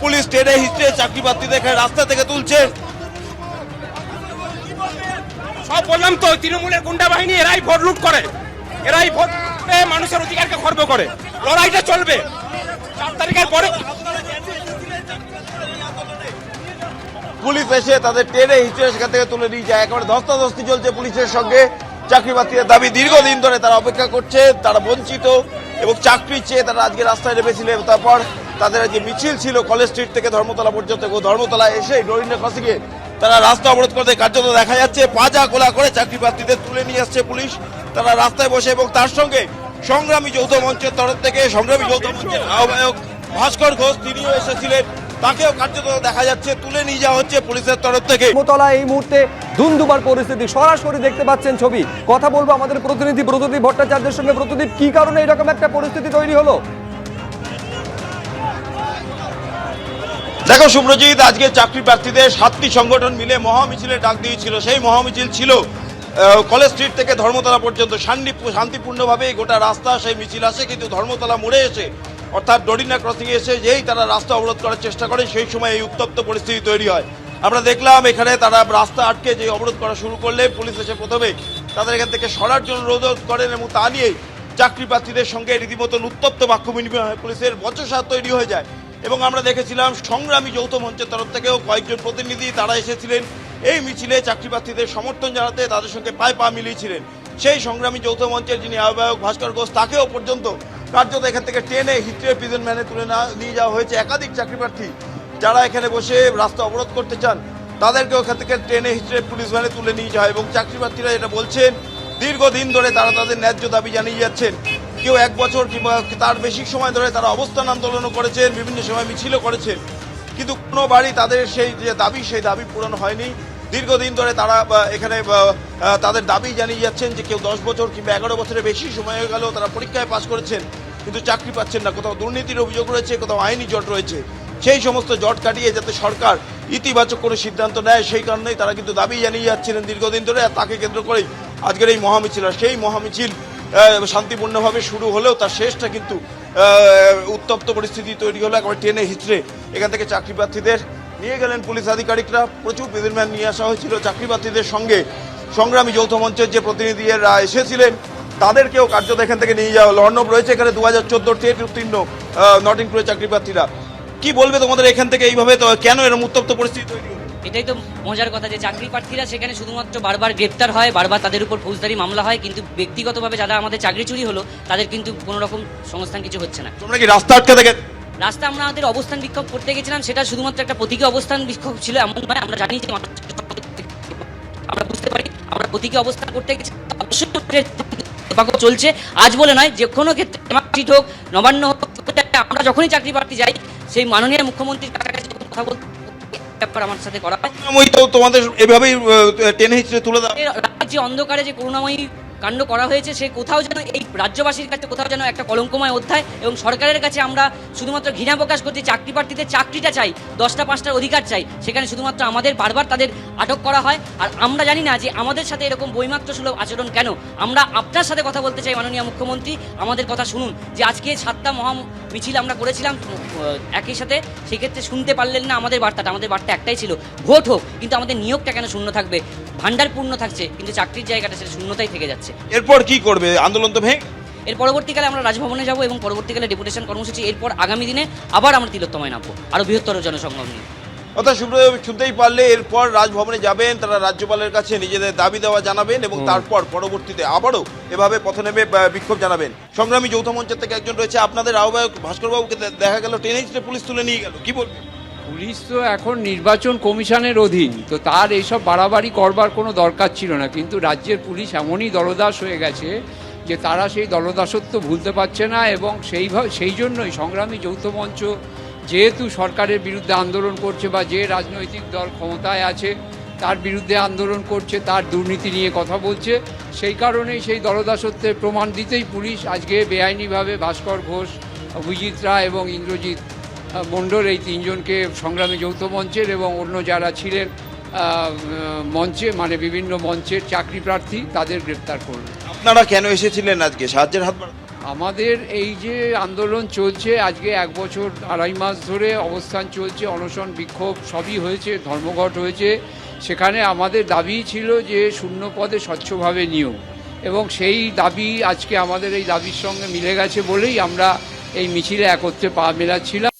Police টেনে হিস্ট্রে চাকরি প্রার্থীদের এখানে রাস্তা থেকে তুলছে। সব বললাম তো তৃণমূলের গুন্ডা বাহিনী এরাই ভোট লুট করে। এরাই ভোট মানুষের অধিকারকে খর্ব করে। লড়াইটা চলবে। চার তারিখের পরে পুলিশ এসে তাদের টেনে হিস্ট্রে সেখান থেকে তুলে নিয়ে যায়। একেবারে ধস্তাধস্তি চলছে পুলিশের সঙ্গে। চাকরি প্রার্থীদের দাবি দীর্ঘদিন ধরে তারা অপেক্ষা করছে তারা বঞ্চিত এবং চাকরি চেয়ে তারা আজকে রাস্তায় নেমেছিল তারপর তাদের যে মিছিল ছিল কলেজ স্ট্রিট থেকে ধর্মতলা পর্যন্ত এবং ধর্মতলা এসে ডরিনা ক্রসিংয়ে তারা রাস্তা অবরোধ করতে কার্যত দেখা যাচ্ছে। পাজা কোলা করে চাকরি প্রার্থীদের তুলে নিয়ে আসছে পুলিশ। তারা রাস্তায় বসে এবং তার সঙ্গে সংগ্রামী যৌথ মঞ্চের তরফ থেকে সংগ্রামী যৌথ মঞ্চের আহ্বায়ক ভাস্কর ঘোষ, তিনিও এসেছিলেন। তাকেও কার্যত দেখা যাচ্ছে, তুলে নিয়ে যাওয়া হচ্ছে পুলিশের তরফ থেকে। ধর্মতলা এই মুহূর্তে ধুমধুমার পরিস্থিতি। সরাসরি দেখতে পাচ্ছেন ছবি। কথা বলব আমাদের প্রতিনিধি প্রদীপ ভট্টাচার্যের সঙ্গে। প্রতিনিধি কি কারণে এরকম একটা পরিস্থিতি তৈরি হলো? দেখো সুব্রজিৎ, আজকে চাকরি প্রার্থীদের সাতটি সংগঠন মিলে মহামিছিলের ডাক দিয়েছিল। সেই মহামিছিল ছিল কলেজ স্ট্রিট থেকে ধর্মতলা পর্যন্ত। শান্তি শান্তিপূর্ণভাবে গোটা রাস্তা সেই মিছিল আসে কিন্তু ধর্মতলা মোড়ে এসে, অর্থাৎ ডরিনা ক্রসিং এসে যেই তারা রাস্তা অবরোধ করার চেষ্টা করে, সেই সময় এই উত্তপ্ত পরিস্থিতি তৈরি হয়। আমরা দেখলাম এখানে তারা রাস্তা আটকে যে অবরোধ করা শুরু করলে পুলিশ এসে প্রথমে তাদের এখান থেকে সরার জন্য রোধ করেন এবং তা নিয়েই চাকরি প্রার্থীদের সঙ্গে রীতিমতন উত্তপ্ত বাক্য বিনিময় হয়। পুলিশের বচসা তৈরি হয়ে যায়। এবং আমরা দেখেছিলাম সংগ্রামী যৌথ মঞ্চের তরফ থেকেও কয়েকজন প্রতিনিধি তারা এসেছিলেন। এই মিছিলে চাকরি প্রার্থীদের সমর্থন জানাতে তাদের সঙ্গে পায়ে পা মিলিয়েছিলেন। সেই সংগ্রামী যৌথ মঞ্চের যিনি আহ্বায়ক ভাস্কর ঘোষ, তাকেও পর্যন্ত কার্যত এখান থেকে ট্রেনে হিস্ট্রির প্রিজন ম্যানে তুলে না নিয়ে যাওয়া হয়েছে। একাধিক চাকরি প্রার্থী যারা এখানে বসে রাস্তা অবরোধ করতে চান তাদেরকে ওখান থেকে ট্রেনে হিস্ট্রির পুলিশ ভ্যানে তুলে নিয়ে যাওয়া এবং চাকরি প্রার্থীরা এটা বলছেন, দীর্ঘদিন ধরে তারা তাদের ন্যায্য দাবি জানিয়ে যাচ্ছেন। কেউ এক বছর কিংবা তার বেশি সময় ধরে তারা অবস্থান আন্দোলনও করেছেন, বিভিন্ন সময় মিছিলও করেছেন। কিন্তু কোনো বাড়ি তাদের সেই যে দাবি, সেই দাবি পূরণ হয়নি। দীর্ঘদিন ধরে তারা এখানে তাদের দাবি জানিয়ে যাচ্ছেন যে কেউ দশ বছর কিংবা এগারো বছরের বেশি সময় হয়ে গেলেও তারা পরীক্ষায় পাশ করেছেন, কিন্তু চাকরি পাচ্ছেন না। কোথাও দুর্নীতির অভিযোগ রয়েছে, কোথাও আইনি জট রয়েছে। সেই সমস্ত জট কাটিয়ে যাতে সরকার ইতিবাচক কোনো সিদ্ধান্ত নেয়, সেই কারণেই তারা কিন্তু দাবি জানিয়ে যাচ্ছিলেন দীর্ঘদিন ধরে। আর তাকে কেন্দ্র করেই আজকের এই মহামিছিল। আর সেই মহামিছিল শান্তিপূর্ণভাবে শুরু হলেও তার শেষটা কিন্তু উত্তপ্ত পরিস্থিতি তৈরি হলো একবার টেনে হিচড়ে। এখান থেকে চাকরি প্রার্থীদের নিয়ে গেলেন পুলিশ আধিকারিকরা। প্রচুর বিধিমান নিয়ে আসা হয়েছিল চাকরি প্রার্থীদের সঙ্গে। সংগ্রামী যৌথ মঞ্চের যে প্রতিনিধিরা এসেছিলেন, তাদেরকেও কার্যত এখান থেকে নিয়ে যাওয়া হলো। অর্ণব রয়েছে এখানে দু হাজার চোদ্দোর টেট উত্তীর্ণ নটিংপুরের চাকরি প্রার্থীরা কি বলবে তোমাদের এখান থেকে এইভাবে কেন এরকম উত্তপ্ত পরিস্থিতি তৈরি এটাই তো মজার কথা যে চাকরি প্রার্থীরা সেখানে শুধুমাত্র বারবার গ্রেপ্তার হয় বারবার তাদের উপর ফৌজদারি মামলা হয় কিন্তু ব্যক্তিগতভাবে যারা আমাদের চাকরি চুরি হলো তাদের কিন্তু কোনো রকম সংস্থান কিছু হচ্ছে না। তোমরা কি রাস্তা আটকে দেখে রাস্তা আমরা আমাদের অবস্থান বিক্ষোভ করতে গেছিলাম সেটা শুধুমাত্র একটা প্রতীকী অবস্থান বিক্ষোভ ছিল এমন নয় আমরা জানি যে আমরা বুঝতে পারি আমরা প্রতীকী অবস্থান করতে গেছি অবশ্যই চলছে। আজ বলে নয় যে কোনো ক্ষেত্রে হোক নবান্ন হোক আমরা যখনই চাকরি প্রার্থী যাই সেই মাননীয় মুখ্যমন্ত্রীর কাছে কথা বলতে ব্যাপার আমার সাথে করা হয়। তো তোমাদের এভাবেই টেনে হিচড়ে তুলে দাও রাজ্যে অন্ধকারে যে করুণাময়ী কাণ্ড করা হয়েছে, সে কোথাও যেন এই রাজ্যবাসীর কাছে কোথাও যেন একটা কলঙ্কময় অধ্যায় এবং সরকারের কাছে আমরা শুধুমাত্র ঘৃণা প্রকাশ করছি, চাকরি প্রার্থীদের চাকরিটা চাই, দশটা পাঁচটার অধিকার চাই, সেখানে শুধুমাত্র আমাদের বারবার তাদের আটক করা হয়। আর আমরা জানি না যে আমাদের সাথে এরকম বৈমাত্র সুলভ আচরণ কেন? আমরা আপনার সাথে কথা বলতে চাই, মাননীয় মুখ্যমন্ত্রী, আমাদের কথা শুনুন। যে আজকে সাতটা মহা মিছিল আমরা করেছিলাম একই সাথে, সেক্ষেত্রে শুনতে পারলেন না আমাদের বার্তাটা, আমাদের বার্তা একটাই ছিল, ভোট হোক, কিন্তু আমাদের নিয়োগটা কেন শূন্য থাকবে? ভান্ডার পূর্ণ থাকছে কিন্তু চাকরির জায়গাটা সেটা শূন্যতাই থেকে যাচ্ছে। এরপর কি করবে? আন্দোলন তো ভেঙে এর পরবর্তীকালে আমরা রাজভবনে যাব এবং পরবর্তীকালে ডেপুটেশন কর্মসূচি এরপর আগামী দিনে আবার আমরা তিলোত্তমায় নামবো আরও বৃহত্তর জনসংগ্রাম নিয়ে। অর্থাৎ সুব্রত শুনতেই পারলে এরপর রাজভবনে যাবেন তারা রাজ্যপালের কাছে নিজেদের দাবি দেওয়া জানাবেন এবং তারপর পরবর্তীতে আবারও এভাবে পথে নেমে বিক্ষোভ জানাবেন। সংগ্রামী যৌথ মঞ্চের থেকে একজন রয়েছে আপনাদের আহ্বায়ক ভাস্করবাবুকে দেখা গেল টেনে পুলিশ তুলে নিয়ে গেল কি বলবেন? পুলিশ তো এখন নির্বাচন কমিশনের অধীন, তো তার এইসব বাড়াবাড়ি করবার কোনো দরকার ছিল না। কিন্তু রাজ্যের পুলিশ এমনই দলদাস হয়ে গেছে যে তারা সেই দলদাসত্ব ভুলতে পারছে না এবং সেইভাবে সেই জন্যই সংগ্রামী যৌথ মঞ্চ যেহেতু সরকারের বিরুদ্ধে আন্দোলন করছে বা যে রাজনৈতিক দল ক্ষমতায় আছে তার বিরুদ্ধে আন্দোলন করছে, তার দুর্নীতি নিয়ে কথা বলছে, সেই কারণেই সেই দলদাসত্বের প্রমাণ দিতেই পুলিশ আজকে বেআইনিভাবে ভাস্কর ঘোষ, অভিজিৎ রায় এবং ইন্দ্রজিৎ মণ্ডল এই তিনজনকে সংগ্রামী যৌথ মঞ্চের এবং অন্য যারা ছিলেন মঞ্চে মানে বিভিন্ন মঞ্চের চাকরি প্রার্থী তাদের গ্রেপ্তার করল। আপনারা কেন এসেছিলেন আজকে? সাহায্যের হাত আমাদের এই যে আন্দোলন চলছে আজকে এক বছর আড়াই মাস ধরে অবস্থান চলছে অনশন বিক্ষোভ সবই হয়েছে ধর্মঘট হয়েছে। সেখানে আমাদের দাবি ছিল যে শূন্য পদে স্বচ্ছভাবে নিয়োগ। এবং সেই দাবি আজকে আমাদের এই দাবির সঙ্গে মিলে গেছে বলেই আমরা এই মিছিলে একত্রে পা মেলাচ্ছিলাম।